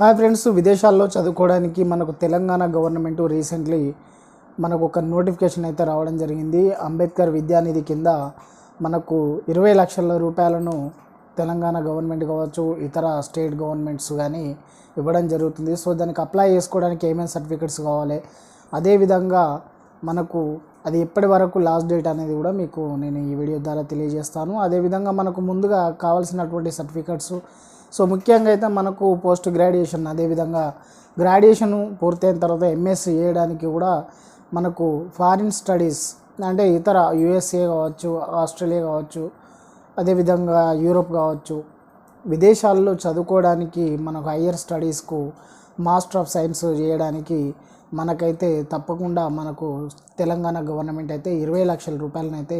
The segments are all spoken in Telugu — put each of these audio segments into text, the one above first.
హాయ్ ఫ్రెండ్స్ విదేశాల్లో చదువుకోవడానికి మనకు తెలంగాణ గవర్నమెంట్ రీసెంట్లీ మనకు ఒక నోటిఫికేషన్ అయితే రావడం జరిగింది. అంబేద్కర్ విద్యానిధి కింద మనకు ఇరవై లక్షల రూపాయలను తెలంగాణ గవర్నమెంట్ కావచ్చు ఇతర స్టేట్ గవర్నమెంట్స్ కానీ ఇవ్వడం జరుగుతుంది. సో దానికి అప్లై చేసుకోవడానికి ఏమేమి సర్టిఫికెట్స్ కావాలి? అదేవిధంగా మనకు అది ఎప్పటి వరకు లాస్ట్ డేట్ అనేది కూడా మీకు నేను ఈ వీడియో ద్వారా తెలియజేస్తాను. అదేవిధంగా మనకు ముందుగా కావాల్సినటువంటి సర్టిఫికెట్స్ సో ముఖ్యంగా అయితే మనకు పోస్ట్ గ్రాడ్యుయేషన్ అదేవిధంగా గ్రాడ్యుయేషన్ పూర్తయిన తర్వాత ఎంఎస్సీ చేయడానికి కూడా మనకు ఫారిన్ స్టడీస్ అంటే ఇతర యుఎస్ఏ కావచ్చు ఆస్ట్రేలియా కావచ్చు అదేవిధంగా యూరోప్ కావచ్చు విదేశాల్లో చదువుకోవడానికి మనకు హయ్యర్ స్టడీస్కు మాస్టర్ ఆఫ్ సైన్స్ చేయడానికి మనకైతే తప్పకుండా మనకు తెలంగాణ గవర్నమెంట్ అయితే ఇరవై లక్షల రూపాయలనైతే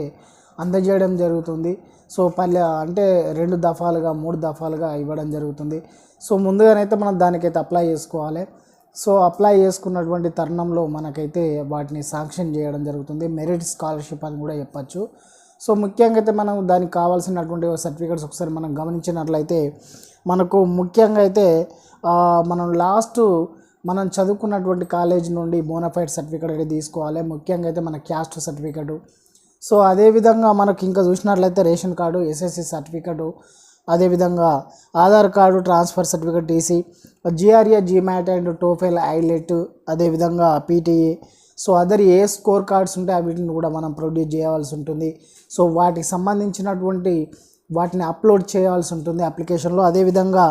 అందజేయడం జరుగుతుంది. సో పల్లె అంటే రెండు దఫాలుగా మూడు దఫాలుగా ఇవ్వడం జరుగుతుంది. సో ముందుగానైతే మనం దానికైతే అప్లై చేసుకోవాలి. సో అప్లై చేసుకున్నటువంటి తరుణంలో మనకైతే వాటిని శాంక్షన్ చేయడం జరుగుతుంది. మెరిట్ స్కాలర్షిప్ అని కూడా చెప్పచ్చు. సో ముఖ్యంగా అయితే మనం దానికి కావాల్సినటువంటి సర్టిఫికేట్స్ ఒకసారి మనం గమనించినట్లయితే మనకు ముఖ్యంగా అయితే మనం లాస్ట్ మనం చదువుకున్నటువంటి కాలేజ్ నుండి బోనఫైడ్ సర్టిఫికేట్ అయితే తీసుకోవాలి. ముఖ్యంగా అయితే మన క్యాస్ట్ సర్టిఫికేటు సో అదేవిధంగా మనకి ఇంకా చూసినట్లయితే రేషన్ కార్డు ఎస్ఎస్సి సర్టిఫికేటు అదేవిధంగా Aadhaar card transfer certificate TC GRE GMAT and TOEFL IELTS అదేవిధంగా PTE so other a score cards ఉంటే వీటిని కూడా మనం ప్రొడ్యూస్ చేయవలసి ఉంటుంది. సో వాటికి సంబంధించినటువంటి వాటిని అప్లోడ్ చేయాల్సి ఉంటుంది అప్లికేషన్లో. అదేవిధంగా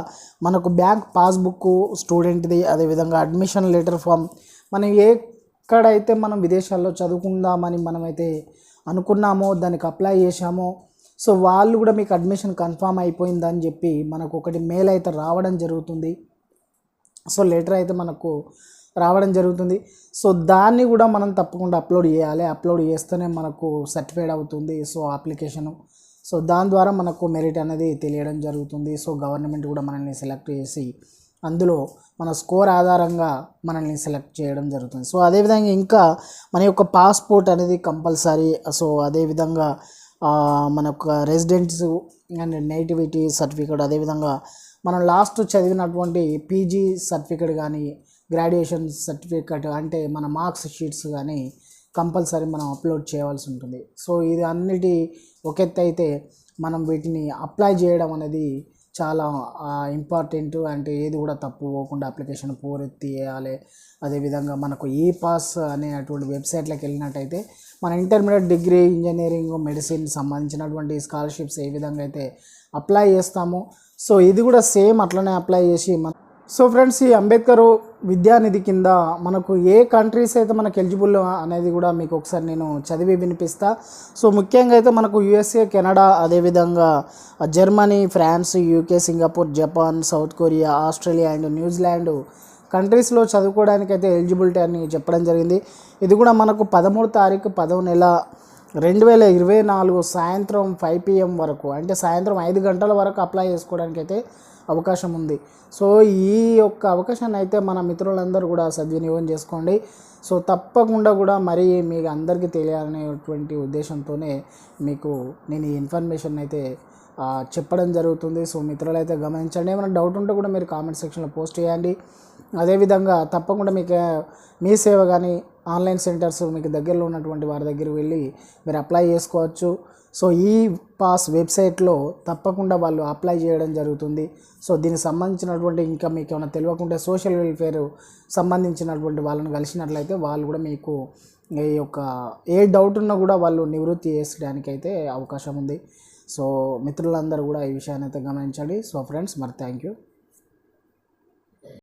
మనకు బ్యాంక్ పాస్బుక్ స్టూడెంట్ది అదేవిధంగా అడ్మిషన్ లెటర్ ఫామ్ మనం ఎక్కడైతే మనం విదేశాల్లో చదువుకుందామని మనమైతే అనుకున్నామో దానికి అప్లై చేశామో సో వాళ్ళు కూడా మీకు అడ్మిషన్ కన్ఫామ్ అయిపోయిందని చెప్పి మనకు ఒకటి మెయిల్ అయితే రావడం జరుగుతుంది. సో లెటర్ అయితే మనకు రావడం జరుగుతుంది. సో దాన్ని కూడా మనం తప్పకుండా అప్లోడ్ చేయాలి. అప్లోడ్ చేస్తేనే మనకు సర్టిఫైడ్ అవుతుంది సో అప్లికేషను సో దాని ద్వారా మనకు మెరిట్ అనేది తెలియడం జరుగుతుంది. సో గవర్నమెంట్ కూడా మనల్ని సెలెక్ట్ చేసి అందులో మన స్కోర్ ఆధారంగా మనల్ని సెలెక్ట్ చేయడం జరుగుతుంది. సో అదేవిధంగా ఇంకా మన యొక్క పాస్పోర్ట్ అనేది కంపల్సరీ. సో అదేవిధంగా మన యొక్క రెసిడెంట్స్ అండ్ నేటివిటీ సర్టిఫికేట్ అదేవిధంగా మనం లాస్ట్ చదివినటువంటి పీజీ సర్టిఫికేట్ కానీ గ్రాడ్యుయేషన్ సర్టిఫికేట్ అంటే మన మార్క్స్ షీట్స్ కానీ కంపల్సరీ మనం అప్లోడ్ చేయవలసి ఉంటుంది. సో ఇది అన్నిటి ఒక ఎత్తు అయితే మనం వీటిని అప్లై చేయడం అనేది చాలా ఇంపార్టెంట్ అంటే ఏది కూడా తప్పు పోకుండా అప్లికేషన్ పూర్తి చేయాలి అదేవిధంగా మనకు ఈ పాస్ అనేటువంటి వెబ్సైట్లోకి వెళ్ళినట్టయితే మన ఇంటర్మీడియట్ డిగ్రీ ఇంజనీరింగ్ మెడిసిన్ సంబంధించినటువంటి స్కాలర్షిప్స్ ఏ విధంగా అయితే అప్లై చేస్తామో. సో ఇది కూడా సేమ్ అట్లనే అప్లై చేసి మన సో ఫ్రెండ్స్ ఈ అంబేద్కర్ విద్యానిధి కింద మనకు ఏ కంట్రీస్ అయితే మనకు ఎలిజిబుల్ అనేది కూడా మీకు ఒకసారి నేను చదివి వినిపిస్తా. సో ముఖ్యంగా అయితే మనకు యుఎస్ఏ కెనడా అదేవిధంగా Germany France UK Singapore Japan South Korea Australia and New Zealand కంట్రీస్లో చదువుకోవడానికి అయితే ఎలిజిబిలిటీ అని చెప్పడం జరిగింది. ఇది కూడా మనకు పదమూడు తారీఖు పదవ నెల రెండు వేల ఇరవై నాలుగు సాయంత్రం ఫైవ్ పిఎం వరకు అంటే సాయంత్రం ఐదు గంటల వరకు అప్లై చేసుకోవడానికి అయితే అవకాశం ఉంది. సో ఈ యొక్క అవకాశాన్ని అయితే మన మిత్రులందరూ కూడా సద్వినియోగం చేసుకోండి. సో తప్పకుండా కూడా మరి మీకు అందరికీ తెలియాలనేటువంటి ఉద్దేశంతోనే మీకు నేను ఈ ఇన్ఫర్మేషన్ అయితే చెప్పడం జరుగుతుంది. సో మిత్రులు అయితే గమనించండి. ఏమైనా డౌట్ ఉంటే కూడా మీరు కామెంట్ సెక్షన్లో పోస్ట్ చేయండి. అదేవిధంగా తప్పకుండా మీకు మీ సేవ కానీ ఆన్లైన్ సెంటర్స్ మీకు దగ్గరలో ఉన్నటువంటి వారి దగ్గర వెళ్ళి మీరు అప్లై చేసుకోవచ్చు. సో ఈ పాస్ వెబ్సైట్లో తప్పకుండా వాళ్ళు అప్లై చేయడం జరుగుతుంది. సో దీనికి సంబంధించినటువంటి ఇంకా మీకు ఏమైనా తెలియకుంటే సోషల్ వెల్ఫేర్ సంబంధించినటువంటి వాళ్ళని కలిసినట్లయితే వాళ్ళు కూడా మీకు ఈ యొక్క ఏ డౌట్ ఉన్నా కూడా వాళ్ళు నివృత్తి చేసడానికి అయితే అవకాశం ఉంది. సో మిత్రులందరూ కూడా ఈ విషయాన్ని అయితే గమనించండి. సో ఫ్రెండ్స్ మరి థ్యాంక్ యూ